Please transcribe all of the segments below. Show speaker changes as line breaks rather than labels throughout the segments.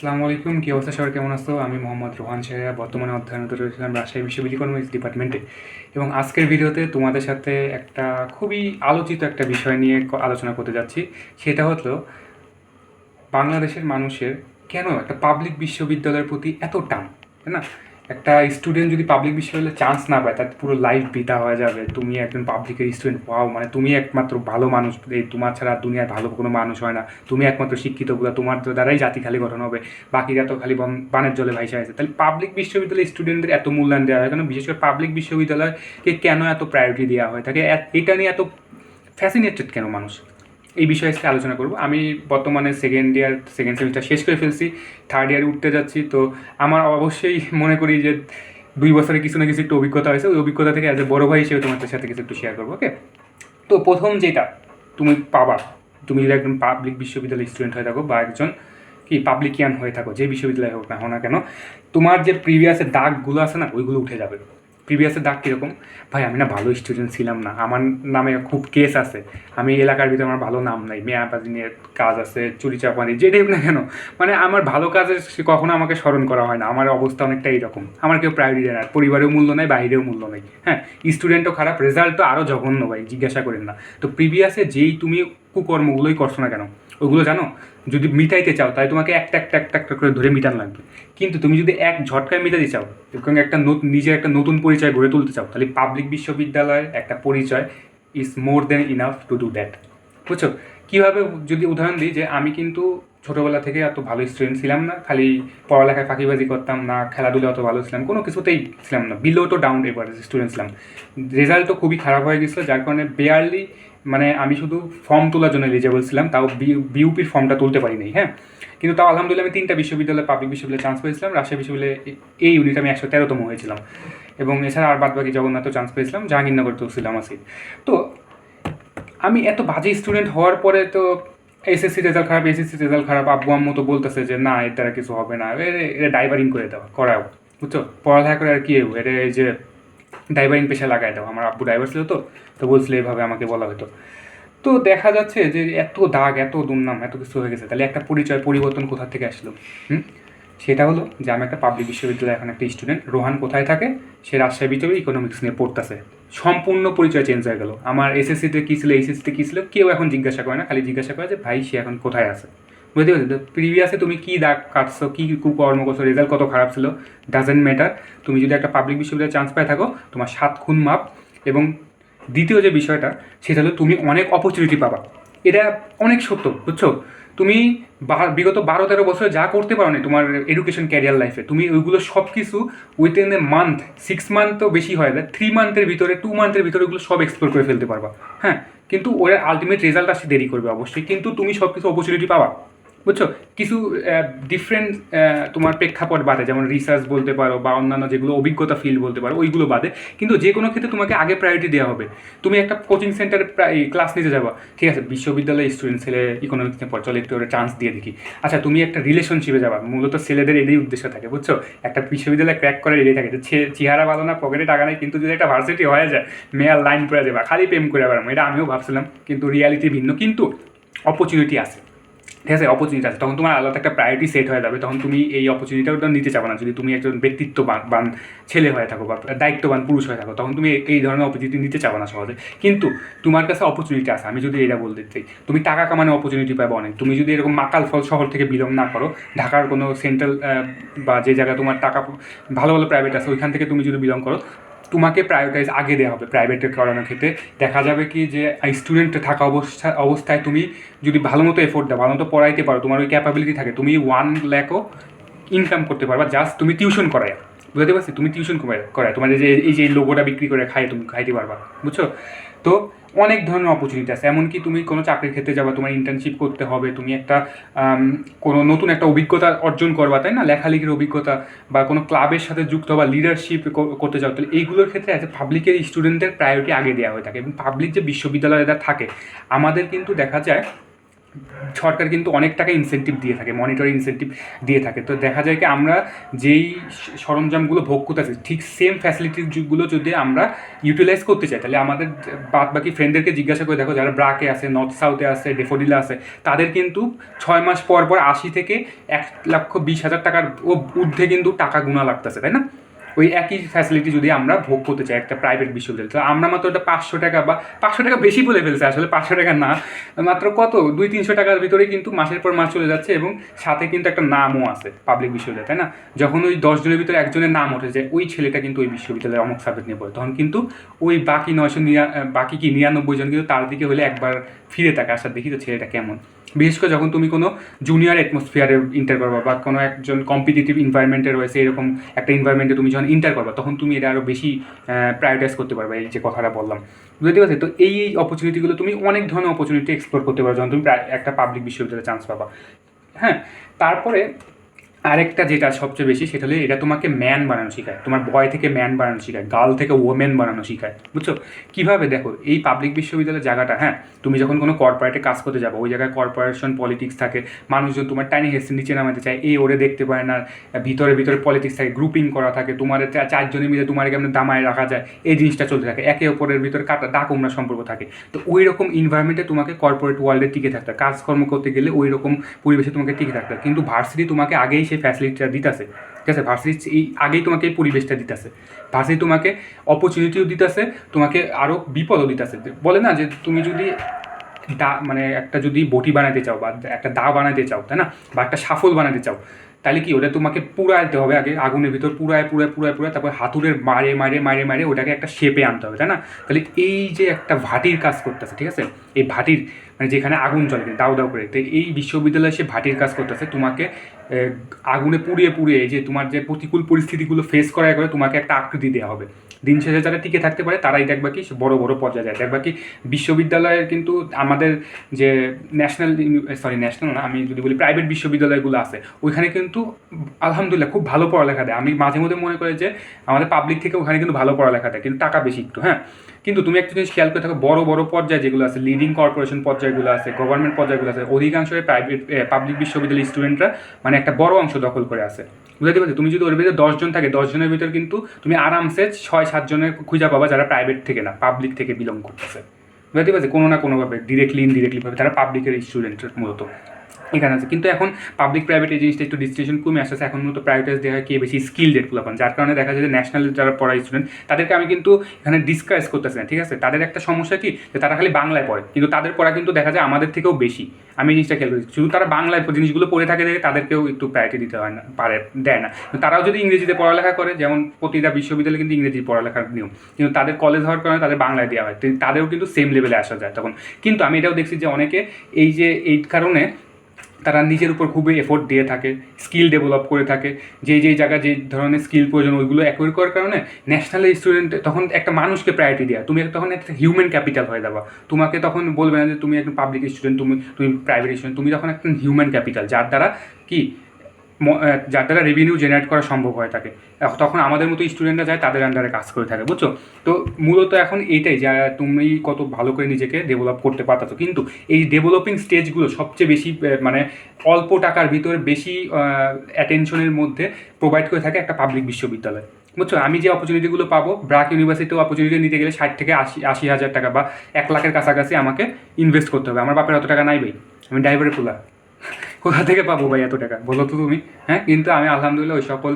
আসসালামু আলাইকুম, কী অবস্থা? সবাই কেমন আছো? আমি মোহাম্মদ রোহান শেহরা বর্তমানে অধ্যয়নরত রয়েছিলাম রাজশাহী বিশ্ববিদ্যালয় ইকোনমিক্স ডিপার্টমেন্টে। এবং আজকের ভিডিওতে তোমাদের সাথে একটা খুবই আলোচিত একটা বিষয় নিয়ে আলোচনা করতে যাচ্ছি। সেটা হলো, বাংলাদেশের মানুষের কেন একটা পাবলিক বিশ্ববিদ্যালয়ের প্রতি এত টান? তাই না? একটা স্টুডেন্ট যদি পাবলিক বিশ্ববিদ্যালয়ে চান্স না পায় তার পুরো লাইফ বিতা হয়ে যাবে। তুমি একজন পাবলিকের স্টুডেন্ট পাও মানে তুমি একমাত্র ভালো মানুষ। এই তোমার ছাড়া দুনিয়ায় ভালো কোনো মানুষ হয় না। তুমি একমাত্র শিক্ষিতগুলো তোমার দ্বারাই জাতি খালি গঠন হবে। বাকিরা তো খালি বন- বানের জলে ভাইসা আছে। তাহলে পাবলিক বিশ্ববিদ্যালয়ে স্টুডেন্টদের এত মূল্যায়ন দেওয়া হয় কেন? বিশেষ করে পাবলিক বিশ্ববিদ্যালয়কে কেন এত প্রায়োরিটি দেওয়া হয়? থাকে এটা নিয়ে এত ফ্যাসিনেটেড কেন মানুষ? এই বিষয়ে আজকে আলোচনা করব। আমি বর্তমানে সেকেন্ড ইয়ার সেকেন্ড সেমিস্টার শেষ করে ফেলছি থার্ড ইয়ারে উঠতে যাচ্ছি, তো আমার অবশ্যই মনে করি যে দুই বছরে কিছু না কিছু একটু অভিজ্ঞতা হয়েছে। ওই অভিজ্ঞতা থেকে অ্যাজ এ বড় ভাই হিসেবে তোমাদের সাথে কিছু একটু শেয়ার করব ওকে তো প্রথম যেটা তুমি পাবা, তুমি যদি একজন পাবলিক বিশ্ববিদ্যালয়ের স্টুডেন্ট হয়ে থাকো বা একজন কি পাবলিকিয়ান হয়ে থাকো, যে বিশ্ববিদ্যালয়ে হোক না হোক না কেন, তোমার যে প্রিভিয়াসের দাগগুলো আছে না, ওইগুলো উঠে যাবে। প্রিভিয়াসের দাগ কীরকম। ভাই, আমি না ভালো স্টুডেন্ট ছিলাম না। আমার নামে খুব কেস আছে। আমি এলাকার ভিতরে আমার ভালো নাম নাই। মেয়াবাজি নিয়ে কাজ আছে, চুরি চাপানি, যেটাই না কেন। মানে আমার ভালো কাজের কখনো আমাকে স্মরণ করা হয় না। আমার অবস্থা অনেকটা এইরকম। আমার কেউ প্রায়োরিটি দেয় না। পরিবারেও মূল্য নেই, বাইরেও মূল্য নেই। হ্যাঁ স্টুডেন্টও খারাপ রেজাল্টও আরও জঘন্য, ভাই। জিজ্ঞাসা করেন না। তো প্রিভিয়াসে যেই তুমি কুকর্মগুলোই করছ না কেন? ওইগুলো জানো? যদি মিটাইতে চাও তাই তোমাকে একটা একটা একটা একটা করে ধরে মিটানো লাগবে। কিন্তু তুমি যদি এক ঝটকায় মিটাতে চাও, এবং একটা নতুন নিজের একটা নতুন পরিচয় গড়ে তুলতে চাও, তাহলে পাবলিক বিশ্ববিদ্যালয়ের একটা পরিচয় is more than enough to do that বুঝছ? কীভাবে যদি উদাহরণ দিই যে, আমি কিন্তু ছোটোবেলা থেকে এত ভালো স্টুডেন্ট ছিলাম না, খালি পড়ালেখায় ফাঁকিবাজি করতাম, না খেলাধুলা অত ভালো ছিলাম, কোনো কিছুতেই ছিলাম না বিলো তো ডাউন এভারেজ স্টুডেন্ট ছিলাম। রেজাল্টও খুবই খারাপ হয়ে গেছিল, যার কারণে বেয়ারলি মানে আমি শুধু ফর্ম তোলার জন্য এলিজেবল ছিলাম, তাও বিউপির ফর্মটা তুলতে পারিনি হ্যাঁ। কিন্তু তাও আলহামদুলিল্লাহ আমি তিনটা বিশ্ববিদ্যালয়ে পাবলিক বিশ্ববিদ্যালয়ে চান্স পেয়েছিলাম, রাজশাহী বিশ্ববিদ্যালয়ে এই ইউনিট আমি একশো তেরোতম হয়েছিলাম। এবং এছাড়া আর বাদ বাকি জগন্নাথও চান্স পেয়েছিলাম জাহাঙ্গীরনগরতেও ছিলাম আসি তো আমি এত বাজে স্টুডেন্ট হওয়ার পরে তো এসএসসি রেজাল্ট খারাপ এসএসসি রেজাল্ট খারাপ, আব্বু আম্মু তো বলতেছে যে, না, এর দ্বারা কিছু হবে না। এটা ডাইভারিং করে দেওয়া করাও, বুঝছ? পড়ালেখা করে আর কি? এটা এই যে ড্রাইভারিং পেশা লাগাই দাও। আমার আব্বু ড্রাইভার ছিল তো তো বলছিল এইভাবে আমাকে বলা হতো। তো দেখা যাচ্ছে যে, এত দাগ, এত দুর্নাম, এত কিছু হয়ে গেছে। তাহলে একটা পরিচয়, পরিবর্তন কোথা থেকে আসলো? হুম? সেটা হলো যে আমি একটা পাবলিক বিশ্ববিদ্যালয়ে এখন একটা স্টুডেন্ট রোহান কোথায় থাকে? সে রাজশাহী ভিতরে ইকোনমিক্স নিয়ে পড়তেছে। সম্পূর্ণ পরিচয় চেঞ্জ হয়ে গেল। আমার এসএসসিতে কী ছিল এইচএসসিতে কী ছিল, কেউ এখন জিজ্ঞাসা করে না, খালি জিজ্ঞাসা করে যে, ভাই, সে এখন কোথায় আছে? বুঝতে পারছি? প্রিভিয়াসে তুমি কী দাগ কাটছো, কী কুকর্ম করছ রেজাল্ট কত খারাপ ছিল? ডাজেন্ট ম্যাটার তুমি যদি একটা পাবলিক বিশ্ববিদ্যালয়ে চান্স পাই থাকো, তোমার সাত খুন মাপ। এবং দ্বিতীয় যে বিষয়টা, সেটা হলো তুমি অনেক অপরচুনিটি পাবা। এটা অনেক সত্য, বুঝছ? তুমি বিগত বারো তেরো বছরে যা করতে পারো না তোমার এডুকেশন ক্যারিয়ার লাইফে তুমি ওইগুলো সব কিছু within a month six month তো বেশি হয় না থ্রি মান্থের ভিতরে টু মান্থের ভিতরে ওগুলো সব এক্সপ্লোর করে ফেলতে পারবা। হ্যাঁ কিন্তু ওরা আলটিমেট রেজাল্ট আসতে দেরি করবে অবশ্যই, কিন্তু তুমি সব কিছু অপরচুনিটি পাবা। বুঝছ? কিছু ডিফারেন্ট তোমার প্রেক্ষাপট বাদে, যেমন রিসার্চ বলতে পারো বা অন্যান্য যেগুলো অভিজ্ঞতা ফিল্ড বলতে পারো, ওইগুলো বাদে। কিন্তু যে কোনো ক্ষেত্রে তোমাকে আগে প্রায়োরিটি দেওয়া হবে। তুমি একটা কোচিং সেন্টারে ক্লাস নিতে যাবা। ঠিক আছে, বিশ্ববিদ্যালয়ের স্টুডেন্ট ছেলে ইকোনমিক্স নিয়ে পড়, চলে একটু ওরা চান্স দিয়ে দেখি। আচ্ছা তুমি একটা রিলেশনশিপে যাবা, মূলত ছেলেদের এটাই উদ্দেশ্য থাকে, বুঝছ? একটা বিশ্ববিদ্যালয়ে ক্র্যাক করার এটাই থাকে চেহারা ভালো না পকেটে টাকা নেই, কিন্তু যদি একটা ভার্সিটি হয়ে যায় মেয়ার লাইন পড়ে যাবা, খালি প্রেম করে বেড়াবো। এটা আমিও ভাবছিলাম, কিন্তু রিয়ালিটি ভিন্ন। কিন্তু অপরচুনিটি আছে। ঠিক আছে অপরচুনিটি আছে। তখন তোমার আলাদা একটা প্রায়োরিটি সেট হয়ে যাবে। তখন তুমি এই অপরচুনিটিটা নিতে চাবে না। যদি তুমি একজন ব্যক্তিত্ববান ছেলে হয়ে থাকো বা দায়িত্ববান পুরুষ হয়ে থাকো, তখন তুমি এই- ধরনের অপরচুনিটি নিতে চাবে না সহজে। কিন্তু তোমার কাছে অপরচুনিটি আছে। আমি যদি এটা বলতে চাই, তুমি টাকা কামানোর অপরচুনিটি পাবে অনেক। তুমি যদি এরকম মাকাল ফল শহর থেকে বিলং না করো, ঢাকার কোনো সেন্ট্রাল বা যে জায়গায় তোমার টাকা, ভালো ভালো প্রাইভেট আছে, ওইখান থেকে তুমি যদি বিলং করো তোমাকে প্রায়োরিটাইজ আগে দেওয়া হবে প্রাইভেটে করানোর ক্ষেত্রে। দেখা যাবে কি যে স্টুডেন্ট থাকা অবস্থা, অবস্থায় তুমি যদি ভালো মতো এফোর্ট দাও, ভালো মতো পড়াইতে পারো, তোমার ওই ক্যাপাবিলিটি থাকে, তুমি ওয়ান ল্যাকও ইনকাম করতে পারবা জাস্ট তুমি টিউশন করায় বুঝতে পারছি? তুমি টিউশন করায় তোমার যে, এই যে লোগোটা বিক্রি করে খাই তুমি খাইতে পারবা। বুঝছ? তো অনেক ধরনের অপরচুনিটি আছে। এমনকি তুমি কোনো চাকরির ক্ষেত্রে যাবা, তোমার ইন্টার্নশিপ করতে হবে, তুমি একটা কোনো নতুন একটা অভিজ্ঞতা অর্জন করবা, তাই না? লেখালেখির অভিজ্ঞতা বা কোনো ক্লাবের সাথে যুক্ত বা লিডারশিপ করতে যাও, তাহলে এইগুলোর ক্ষেত্রে অ্যাজ এ পাবলিকের স্টুডেন্টদের প্রায়োরিটি আগে দেওয়া হয়ে থাকে। এবং পাবলিক যে বিশ্ববিদ্যালয়ে থাকে, আমাদের কিন্তু দেখা যায় সরকার কিন্তু অনেক টাকা ইনসেন্টিভ দিয়ে থাকে মনিটরি ইনসেন্টিভ দিয়ে থাকে। তো দেখা যায় কি আমরা যেই সরঞ্জামগুলো ভোগ করতেছি ঠিক সেম ফ্যাসিলিটিগুলো যদি আমরা ইউটিলাইজ করতে চাই, তাহলে আমাদের বাদ বাকি ফ্রেন্ডদেরকে জিজ্ঞাসা করে দেখো, যারা ব্রাকে আছে নর্থ সাউথে আছে ডেফোডিলা আছে, তাদের কিন্তু ছয় মাস পর পর আশি থেকে এক লক্ষ বিশ হাজার টাকার ও ঊর্ধ্বে কিন্তু টাকা গুণা লাগতেছে, তাই না? ওই একই ফ্যাসিলিটি যদি আমরা ভোগ করতে চাই একটা প্রাইভেট বিশ্ববিদ্যালয়, তো আমরা মাত্র ওটা পাঁচশো টাকা বা পাঁচশো টাকা বেশি বলে ফেলছে, আসলে পাঁচশো টাকা না, মাত্র কত? দুই তিনশো টাকার ভিতরে কিন্তু মাসের পর মাস চলে যাচ্ছে এবং সাথে কিন্তু একটা নামও আছে পাবলিক বিশ্ববিদ্যালয়, তাই না? যখন ওই দশজনের ভিতরে একজনের নাম ওঠে যে ওই ছেলেটা কিন্তু ওই বিশ্ববিদ্যালয়ে অমুক সাবজেক্ট নিয়ে পড়ে, তখন কিন্তু ওই বাকি নয়শো নিরা, বাকি কি নিরানব্বই জন কিন্তু তার দিকে হলে একবার ফিরে থাকে আসার দেখি তো ছেলেটা কেমন। বিশেষ করে যখন তুমি কোনো জুনিয়র অ্যাটমসফিয়ারে ইন্টার করবা বা কোনো একজন কম্পিটিটিভ ইনভায়রনমেন্টে রয়েছে, এরকম একটা ইনভায়রনমেন্টে তুমি যখন ইন্টার করবা, তখন তুমি এটা আরও বেশি প্রায়োরিটাইজ করতে পারবে, এই যে কথাটা বললাম। বুঝতে পারছি? তো এই এই অপরচুনিটিগুলো তুমি অনেক ধরনের অপরচুনিটি এক্সপ্লোর করতে পারো, যখন তুমি একটা পাবলিক বিশ্ববিদ্যালয়ে চান্স পাবা। হ্যাঁ? তারপরে আরেকটা যেটা সবচেয়ে বেশি, সেটা হলো এটা তোমাকে ম্যান বানানো শেখায়। তোমার বয় থেকে ম্যান বানানো শেখায় গার্ল থেকে ওমেন বানানো শেখায়, বুঝছ? কীভাবে? দেখো, এই পাবলিক বিশ্ববিদ্যালয়ের জায়গাটা হ্যাঁ তুমি যখন কোনো কর্পোরেটে কাজ করতে যাব, ওই জায়গায় কর্পোরেশন পলিটিক্স থাকে, মানুষজন তোমার টাইনি হেসে নিচে নামাতে চায়, এই ওরে দেখতে পারে না, ভিতরে ভিতরে পলিটিক্স থাকে গ্রুপিং করা থাকে, তোমার চারজনে মিলে তোমার কেমন দামায় রাখা যায়, এই জিনিসটা চলতে থাকে, একে অপরের ভিতরে কাটা ডাক উমরা সম্পর্ক থাকে। তো ওই রকম ইনভায়রনমেন্টে তোমাকে কর্পোরেট ওয়ার্ল্ডে টিকে থাকতে কাজকর্ম করতে গেলে ওই রকম পরিবেশে তোমাকে টিকে থাকতে কিন্তু ভার্সিটি তোমাকে আগেই সেই ফ্যাসিলিটিটা দিতেছে। ঠিক আছে ভার্সিটি এই আগেই তোমাকে এই পরিবেশটা দিতেছে। ভার্সিটি তোমাকে অপরচুনিটিও দিতেছে, তোমাকে আরও বিপদও দিতেছে। বলে না যে তুমি যদি দা মানে একটা যদি বটি বানাতে চাও বা একটা দা বানাতে চাও, তাই না? বা একটা সাফল বানাতে চাও তাহলে কি ওটা তোমাকে পুরাইতে হবে আগে? আগুনের ভিতর পুরায় পুরায় পুরায় পুরায় তারপর হাতুড়ের মারে মারে মারে মারে ওটাকে একটা শেপে আনতে হবে, তাই না? তাহলে এই যে একটা ভাটির কাজ করতেছে, ঠিক আছে? এই ভাটির মানে যেখানে আগুন চলে দাউ দাউ করে, তো এই বিশ্ববিদ্যালয়ে সে ভাটির কাজ করতেছে, তোমাকে আগুনে পুড়িয়ে পুড়িয়ে যে তোমার যে প্রতিকূল পরিস্থিতিগুলো ফেস করায় করে তোমাকে একটা আকৃতি দেওয়া হবে। দিন শেষে যারা টিকে থাকতে পারে, তারাই দেখবা কি বড় বড় পর্যায়ে যায়। দেখবা কি বিশ্ববিদ্যালয়ের কিন্তু আমাদের যে ন্যাশনাল সরি ন্যাশনাল না, আমি যদি বলি প্রাইভেট বিশ্ববিদ্যালয়গুলো আছে, ওইখানে কিন্তু আলহামদুলিল্লাহ খুব ভালো পড়ালেখা দেয়। আমি মাঝে মধ্যে মনে করি যে আমাদের পাবলিক থেকে ওখানে কিন্তু ভালো পড়ালেখা দেয়, কিন্তু টাকা বেশি একটু হ্যাঁ? কিন্তু তুমি একটা জিনিস খেয়াল করে থাকো, বড় বড় পর্যায়ে যেগুলো আছে লিডিং কর্পোরেশন পর্যায়গুলো আছে গভর্নমেন্ট পর্যায়গুলো আছে, অধিকাংশ প্রাইভেট পাবলিক বিশ্ববিদ্যালয়ের স্টুডেন্টরা মানে একটা বড় অংশ দখল করে আছে। বুঝতে পারছি? তুমি যদি ওর ভিতরে দশজন থাকে, দশজনের ভিতরে কিন্তু তুমি আরামসে ছয় সাতজনের খুঁজে পাবা যারা প্রাইভেট থেকে না পাবলিক থেকে বিলং করতেছে। বুঝতে পারছি? কোনো না কোনোভাবে ডিরেক্টলি ইনডিরেক্টলিভাবে তারা পাবলিকের স্টুডেন্টের মূলত। এখানে আছে। কিন্তু এখন পাবলিক প্রাইভেট এই জিনিসটা একটু ডিস্টিংশন কমে আসছে এখন মূলত প্রাইভেটাইজ দেওয়া হয় কে বেশি স্কিল ডেটগুলো পান। যার কারণে দেখা যায় যে ন্যাশনাল যারা পড়ায় স্টুডেন্ট তাদেরকে আমি কিন্তু এখানে ডিসকাস করতেছি না, ঠিক আছে? তাদের একটা সমস্যা কি? যে তারা খালি বাংলায় পড়ে। কিন্তু তাদের পড়া কিন্তু দেখা যায় আমাদের থেকেও বেশি। আমি জিনিসটা খেয়াল করি শুধু তারা বাংলায় জিনিসগুলো পড়ে থাকে দেখে তাদেরকেও একটু প্রায়োরিটি দিতে হয় না, পারে, দেয় না। তারাও যদি ইংরেজিতে পড়ালেখা করে, যেমন প্রতিটা বিশ্ববিদ্যালয়ে কিন্তু ইংরেজি পড়ালেখার নিয়ম। কিন্তু তাদের কলেজ হওয়ার কারণে তাদের বাংলায় দেওয়া হয়। তাদেরও কিন্তু সেম লেভেলে আসা যায় তখন। কিন্তু আমি এটাও দেখছি যে অনেকে এই যে এই কারণে তারা নিজের উপর খুবই এফোর্ট দিয়ে থাকে স্কিল ডেভেলপ করে থাকে। যে যেই জায়গায় যে ধরনের স্কিল প্রয়োজন, ওইগুলো অ্যাকোয়ার করার কারণে ন্যাশনাল স্টুডেন্ট তখন একটা মানুষকে প্রায়োরিটি দেওয়া তুমি তখন একটা হিউম্যান ক্যাপিটাল হয়ে যাবা। তোমাকে তখন বলবে না যে, তুমি একটা পাবলিক স্টুডেন্ট তুমি তুমি প্রাইভেট স্টুডেন্ট তুমি তখন একটা হিউম্যান ক্যাপিটাল যার দ্বারা কি? যার দ্বারা রেভিনিউ জেনারেট করা সম্ভব হয়ে থাকে তখন আমাদের মতো স্টুডেন্টরা যায়, তাদের আন্ডারে কাজ করে থাকে, বুঝছ? তো মূলত এখন এইটাই যে তুমি কত ভালো করে নিজেকে ডেভেলপ করতে পারতো কিন্তু এই ডেভেলপিং স্টেজগুলো সবচেয়ে বেশি মানে অল্প টাকার ভিতরে বেশি অ্যাটেনশনের মধ্যে প্রোভাইড করে থাকে একটা পাবলিক বিশ্ববিদ্যালয়। বুঝছ? আমি যে অপরচুনিটিগুলো পাবো ব্রাক ইউনিভার্সিটিও অপরচুনিটি নিতে গেলে ষাট থেকে আশি আশি হাজার টাকা বা এক লাখের কাছাকাছি আমাকে ইনভেস্ট করতে হবে। আমার বাপের অত টাকা নাই ভাই, আমি ড্রাইভারের খোলা কোথা থেকে পাবো ভাই এত টাকা? বলো তো তুমি। হ্যাঁ কিন্তু আমি আলহামদুলিল্লাহ ওই সকল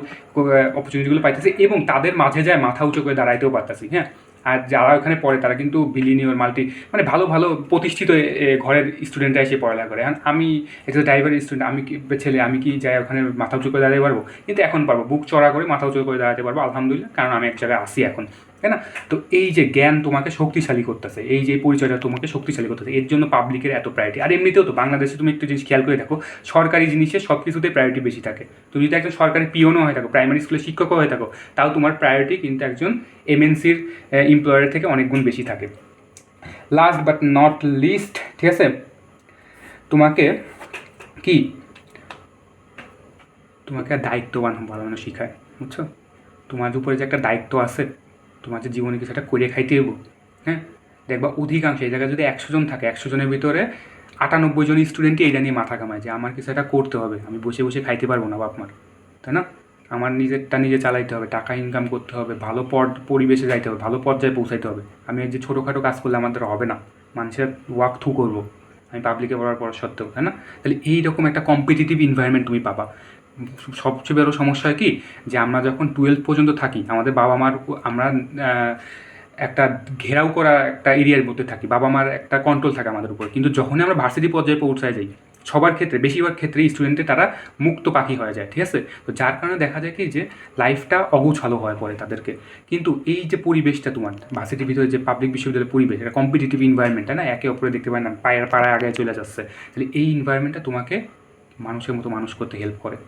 অপরচুনিটিগুলো পাইতেছি এবং তাদের মাঝে যায় মাথা উঁচু করে দাঁড়াইতেও পারতেছি হ্যাঁ? আর যারা ওখানে পড়ে, তারা কিন্তু বিলিনিয়র মাল্টি মানে ভালো ভালো প্রতিষ্ঠিত ঘরের স্টুডেন্টরা এসে পড়ালেখা করে। এখন আমি একটা ড্রাইভার স্টুডেন্ট আমি কি, ছেলে, আমি কি যাই ওখানে মাথা উঁচু করে দাঁড়াতে পারব? কিন্তু এখন পারব, বুক চড়া করে মাথা উঁচু করে দাঁড়াতে পারব, আলহামদুলিল্লাহ, কারণ আমি এক জায়গায় আসি এখন। তাই না? তো এই যে জ্ঞান তোমাকে শক্তিশালী করতেছে, এই যে পরিচয়টা তোমাকে শক্তিশালী করতেছে, এর জন্য পাবলিকের এত প্রায়োরিটি আর এমনিতেও তো বাংলাদেশে তুমি একটু জিনিস খেয়াল করে দেখো, সরকারি জিনিসের সব কিছুতে প্রায়োরিটি বেশি থাকে। তুমি যদি একজন সরকারি পিওনও হয়ে থাকো প্রাইমারি স্কুলের শিক্ষকও হয়ে থাকো, তাও তোমার প্রায়োরিটি কিন্তু একজন এমএনসির এমপ্লয়ারের থেকে অনেক গুণ বেশি থাকে। লাস্ট বাট নট লিস্ট ঠিক আছে? তোমাকে কি? তোমাকে দায়িত্ববান বানানো শেখায়, বুঝছ? তোমার উপরে যে একটা দায়িত্ব আছে তোমার যে জীবনে কিছু একটা করে খাইতে হইব হ্যাঁ? দেখবা অধিকাংশ, এই জায়গায় যদি একশো জন থাকে, একশো জনের ভিতরে আটানব্বই জন স্টুডেন্টই এটা নিয়ে মাথা কামায় যে আমার কিছু একটা করতে হবে, আমি বসে বসে খাইতে পারব না বাপমার, তাই না? আমার নিজেরটা নিজে চালাইতে হবে, টাকা ইনকাম করতে হবে, ভালো পদ পরিবেশে যাইতে হবে, ভালো পর্যায়ে পৌঁছাইতে হবে। আমি এই যে ছোটোখাটো কাজ করলে আমাদের হবে না, মানুষের ওয়াক থ্রু করব, আমি পাবলিকে পড়ার পর সত্ত্বেও, তাই না? তাহলে এইরকম একটা কম্পিটিটিভ এনভায়রনমেন্ট তুমি পাবা। সবচেয়ে বড় সমস্যা কি? যে আমরা যখন টুয়েলভ পর্যন্ত থাকি, আমাদের বাবা মার আমরা একটা ঘেরাও করা একটা এরিয়ার মধ্যে থাকি বাবা মার একটা কন্ট্রোল থাকে আমাদের উপর। কিন্তু যখনই আমরা ভার্সিটি পর্যায়ে পৌঁছায় যাই, সবার ক্ষেত্রে, বেশিরভাগ ক্ষেত্রে স্টুডেন্টের তারা মুক্ত পাখি হয়ে যায়, ঠিক আছে? তো যার কারণে দেখা যায় কি যে লাইফটা অগোছালো হয়ে পড়ে তাদেরকে। কিন্তু এই যে পরিবেশটা তোমার ভার্সিটির ভিতরে যে পাবলিক বিশ্ববিদ্যালয়ের পরিবেশ, এটা কম্পিটিটিভ ইনভায়রনমেন্ট না? একে অপরে দেখতে পায় না, পায়ের পাড়ায় আগে চলে যাচ্ছে। তাহলে এই ইনভায়রনমেন্টটা তোমাকে মানুষের মতো মানুষ করতে হেল্প করে।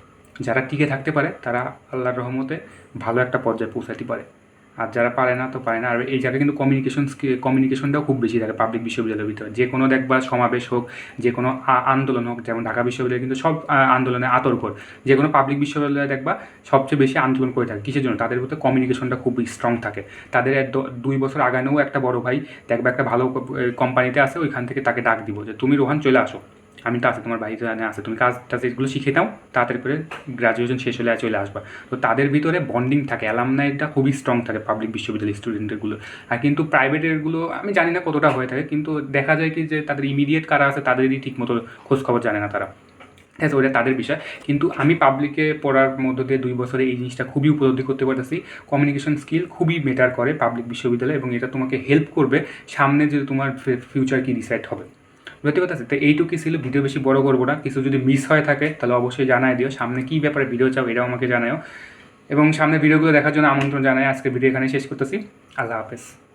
যারা টিকে থাকতে পারে, তারা আল্লাহর রহমতে ভালো একটা পর্যায়ে পৌঁছাতে পারে। আর যারা পারে না, তো পারে না। আর এই জায়গায় কিন্তু কমিউনিকেশন কমিউনিকেশনটাও খুব বেশি থাকে পাবলিক বিশ্ববিদ্যালয়ের ভিতরে। যে কোনো দেখবা সমাবেশ হোক, যে কোনো আন্দোলন হোক, যেমন ঢাকা বিশ্ববিদ্যালয় কিন্তু সব আন্দোলনে আতর্কর যে কোনো পাবলিক বিশ্ববিদ্যালয়ে দেখবা সবচেয়ে বেশি আন্দোলন করে থাকে। কিসের জন্য? তাদের ভিতরে কমিউনিকেশনটা খুব স্ট্রং থাকে। তাদের দুই বছর আগানেও একটা বড় ভাই দেখবা একটা ভালো কোম্পানিতে আছে, ওইখান থেকে তাকে ডাক দিব যে, তুমি রোহান চলে আসো। আমি তো আছি, তোমার বাড়িতে জানে আছে। তুমি কাজ টাজ এগুলো শিখে নাও, তাড়াতাড়ি করে গ্রাজুয়েশন শেষ হলে চলে আসবা। তো তাদের ভিতরে বন্ডিং থাকে অ্যালামনাইটা খুবই স্ট্রং থাকে পাবলিক বিশ্ববিদ্যালয়ের স্টুডেন্টগুলো আর কিন্তু প্রাইভেটেরগুলো আমি জানি না কতটা হয়ে থাকে, কিন্তু দেখা যায় কি যে তাদের ইমিডিয়েট কারা আছে, তাদেরই ঠিক মতো খোঁজ খবর জানে না তারা। আছে ওটা তাদের বিষয়। কিন্তু আমি পাবলিকে পড়ার মধ্য দিয়ে দুই বছরে এই জিনিসটা খুবই উপলব্ধি করতে পারতেছি। কমিউনিকেশন স্কিল খুবই মেটার করে পাবলিক বিশ্ববিদ্যালয়ে এবং এটা তোমাকে হেল্প করবে সামনে যে তোমার ফিউচার কি ডিসাইড হবে। বুঝতে আছে, তো এইটুকুই ছিল? ভিডিও বেশি বড় করব না। কিছু যদি মিস হয়ে থাকে, তাহলে অবশ্যই জানাই দিও। সামনে কী ব্যাপারে ভিডিও চাও, এটাও আমাকে জানাও এবং সামনে ভিডিওগুলো দেখার জন্য আমন্ত্রণ জানাই। আজকে ভিডিও এখানে শেষ করতেছি। আল্লাহ হাফেজ।